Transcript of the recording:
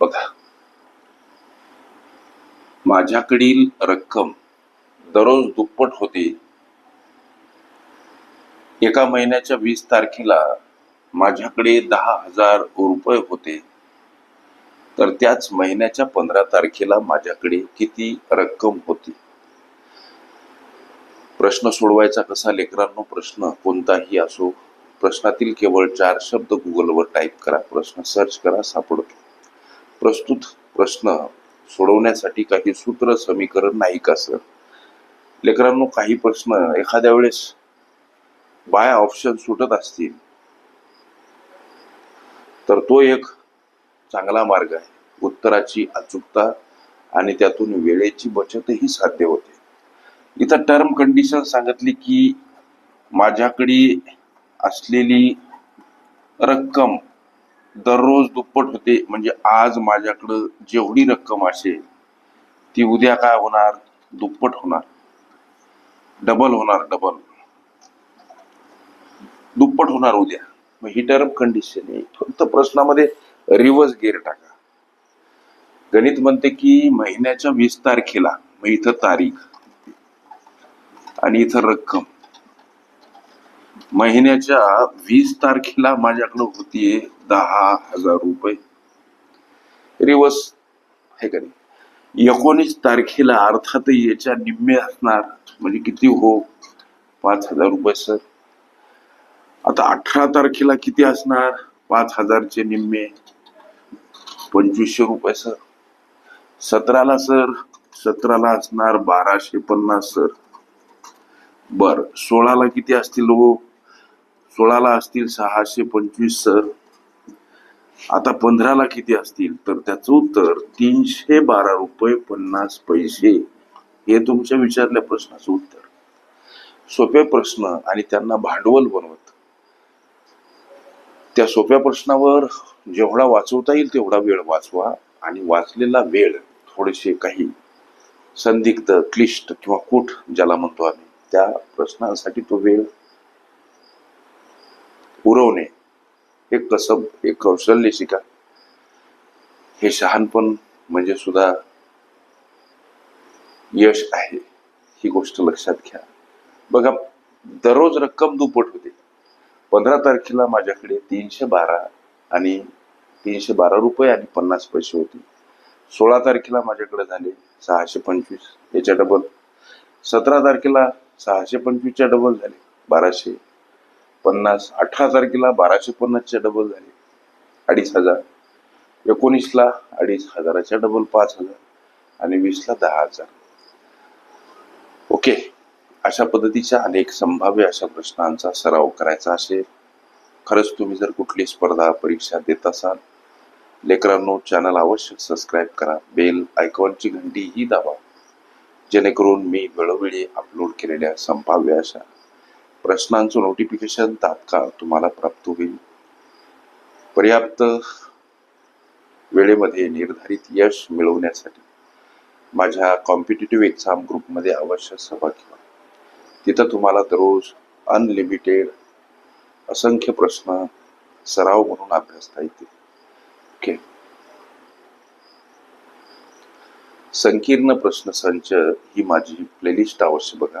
बघा. माझ्याकडील रक्कम दररोज दुप्पट होते. एका महिन्याच्या वीस तारखेला माझ्याकडे दहा हजार रुपये होते. तर त्याच महिन्याच्या पंधरा तारखेला माझ्याकडे किती रक्कम होती? प्रश्न सोडवायचा कसा लेकरांनो प्रश्न कोणताही असो प्रश्नातील केवळ चार शब्द गुगलवर टाईप करा प्रश्न सर्च करा सापडतो. प्रस्तुत प्रश्न सोडवण्यासाठी काही सूत्र समीकरण नाही का सर लेकरांनो काही प्रश्न एखाद्या वेळेस बाय ऑप्शन सुटत असतील तर तो एक चांगला मार्ग आहे. उत्तराची अचूकता आणि त्यातून वेळेची बचतही साध्य होते. इथं टर्म कंडिशन सांगितली की माझ्याकडे असलेली रक्कम दररोज दुप्पट होते. म्हणजे आज माझ्याकडं जेवढी रक्कम असेल ती उद्या काय होणार? दुप्पट होणार. डबल होणार डबल. दुप्पट होणार उद्या. मग ही टर्म कंडिशन आहे. फक्त प्रश्नामध्ये रिव्हर्स गिअर टाका. गणित म्हणते की महिन्याच्या वीस तारखेला मग इथं तारीख. आणि इथं रक्कम. महिन्याच्या वीस तारखेला माझ्याकडं होतीये दहा हजार रुपये. रिवर्स हे का नाही एकोणीस तारखेला अर्थात याच्या निम्मे असणार म्हणजे किती हो? पाच हजार रुपये सर. आता अठरा तारखेला किती असणार? पाच हजारचे निम्मे. पंचवीसशे रुपये सर. सतराला सर. सतराला असणार बाराशे पन्नास सर. बर सोळाला किती असतील हो? सोळाला असतील सहाशे पंचवीस सर. आता पंधराला किती असतील? तर त्याचं उत्तर तीनशे बारा रुपये पन्नास पैसे. हे तुमच्या विचारल्या प्रश्नाचं उत्तर. सोपे प्रश्न आणि त्यांना भांडवल बनवत. त्या सोप्या प्रश्नावर जेवढा वाचवता येईल तेवढा वेळ वाचवा आणि वाचलेला वेळ थोडेसे काही संदिग्ध क्लिष्ट किंवा कूट ज्याला म्हणतो आम्ही त्या प्रश्नासाठी तो वेळ पुरवणे हे कसब हे कौशल्य शिका. हे शहाणपण म्हणजे सुद्धा यश आहे ही गोष्ट लक्षात घ्या. बघा दररोज रक्कम दुप्पट होते. पंधरा तारखेला माझ्याकडे तीनशे बारा आणि तीनशे बारा रुपये आणि पन्नास पैसे होते. सोळा तारखेला माझ्याकडे झाले सहाशे पंचवीस याच्या डबल सतरा तारखेला सहाशे पंचवीसच्या डबल झाले बाराशे. पन्नास अठरा तारखेला बाराशे पन्नासच्या डबल झाले. अडीच हजार. एकोणीसला अडीच हजाराच्या डबल पाच हजार. आणि वीसला दहा हजार. ओके. अशा पद्धतीच्या अनेक संभाव्य अशा प्रश्नांचा सराव करायचा असेल. खरंच तुम्ही जर कुठली स्पर्धा परीक्षा देत असाल लेकरांनो चॅनल आवश्यक सबस्क्राईब करा. बेल आयकॉनची घंटी ही दाबा. जेणेकरून मी वेळोवेळी अपलोड केलेल्या संभाव्य अशा प्रश्नांचं नोटिफिकेशन तात्काळ तुम्हाला प्राप्त होईल. पर्याप्त वेळेमध्ये निर्धारित यश मिळवण्यासाठी माझ्या कॉम्पिटेटिव्ह एक्झाम ग्रुपमध्ये अवश्य सभा घ्या तिथं तुम्हाला दररोज अनलिमिटेड असंख्य प्रश्न सराव म्हणून अभ्यासता येतील. ओके संकीर्ण प्रश्न संच ही माझी प्लेलिस्ट अवश्य बघा.